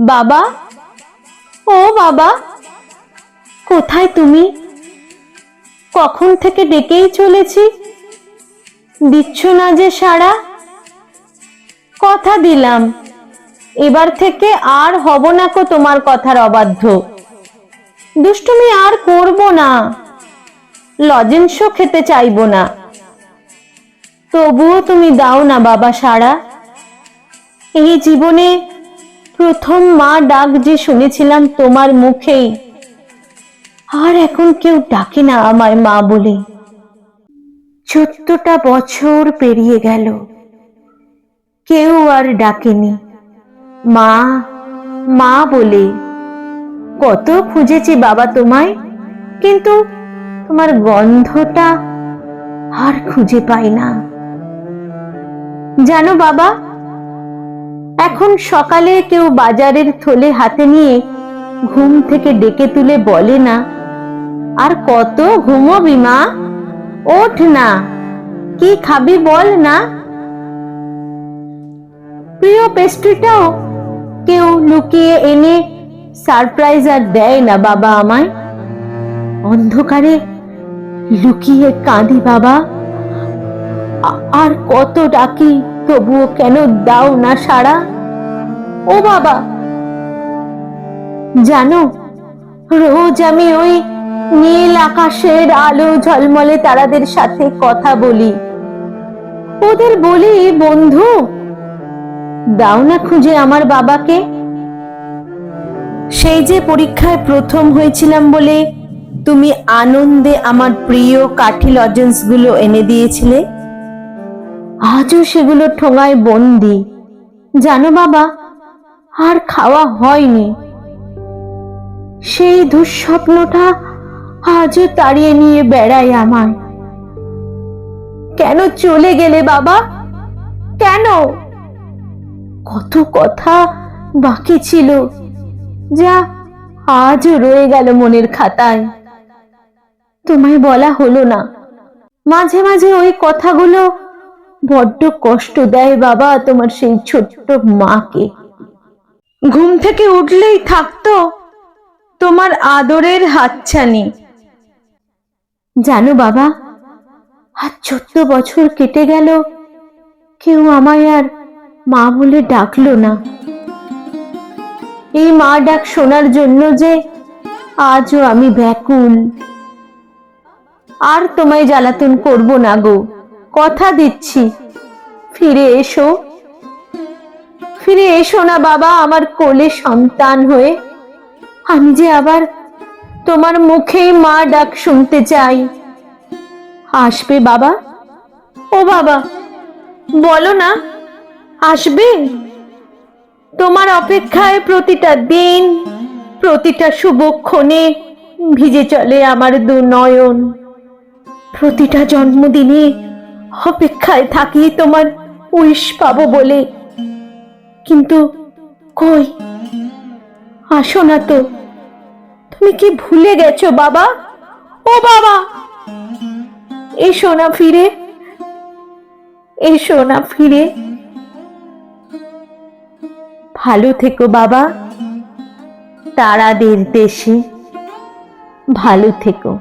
বাবা? ও বাবা, কোথায় তুমি? কখন থেকে ডেকেই চলেছি? দিচ্ছ না যে সাড়া? কথা দিলাম। এবার থেকে আর হব না কো তোমার কথার অবাধ্য। দুষ্টুমি আর করব না। লজেন্সও খেতে চাইব না। তবুও তুমি দাও না বাবা সাড়া। এই জীবনে প্রথম মা ডাক যে শুনেছিলাম তোমার মুখেই। আর এখন কেউ ডাকে না আমায় মা বলে। চোদ্দটা বছর পেরিয়ে গেল। কেউ আর ডাকেনি। মা মা বলে, কত খুঁজেছি বাবা তোমায়, কিন্তু তোমার গন্ধটা আর খুঁজে পাই না। জানো বাবা এখন সকালে কেউ বাজারের থলে হাতে নিয়ে ঘুম থেকে ডেকে তুলে বলে না, আর কত ঘুমোবি মা? ওঠ না। কি খাবি বল না? প্রিয় পেস্ট্রিটাও কেউ লুকিয়ে এনে সারপ্রাইজ আর দেয় না বাবা আমায়। অন্ধকারে লুকিয়ে কাঁদি বাবা। আর কত ডাকি, তবুও কেন দাও না সাড়া? ও বাবা। জানো, রোজ আমি ওই নীল আকাশের আলো ঝলমলে তারাদের সাথে কথা বলি। ওদের বলি, বন্ধু, দাও না খুঁজে আমার বাবাকে। সেই যে পরীক্ষায় প্রথম হয়েছিলাম বলে তুমি আনন্দে আমার প্রিয় কাঠি লজেন্সগুলো এনে দিয়েছিলে, আজও সেগুলো ঠোঙায় বন্দি। জানো বাবা আর খাওয়া হয়নি। সেই দুঃস্বপ্নটা আজও তাড়িয়ে নিয়ে বেড়ায় আমায়। কেন চলে গেলে বাবা? কেন? কত কথা বাকি ছিল যা আজও রয়ে গেল মনের খাতায়। তোমায় বলা হলো না। মাঝে মাঝে ওই কথাগুলো বড্ড কষ্ট দেয় বাবা তোমার সেই ছোট্ট মাকে। ঘুম থেকে উঠলেই থাকতো তোমার আদরের হাতছানি। জানো বাবা আর চোদ্দ বছর কেটে গেল, কেউ আমায় আর মা বলে ডাকলো না। এই মা ডাক শোনার জন্য যে আজও আমি ব্যাকুল। আর তোমায় জ্বালাতন করব না গো, কথা দিচ্ছি। ফিরে এসো। ফিরে এসো না বাবা আমার কোলে সন্তান হয়ে। আমি যে আবার তোমার মুখেই মা ডাক শুনতে চাই। আসবে বাবা? ও বাবা, বলো না, আসবে? তোমার অপেক্ষায় প্রতিটা দিন, প্রতিটা শুভক্ষণে ভিজে চলে আমার দু নয়ন প্রতিটা জন্মদিনে অপেক্ষায় থাকি তোমার উইশ পাবো বলে কিন্তু কই? আসো না তো। তুমি কি ভুলে গেছো, বাবা? ও বাবা! এসো না ফিরে। এসো না ফিরে। ভালো থেকো, বাবা। তারাদের দেশে ভালো থেকো।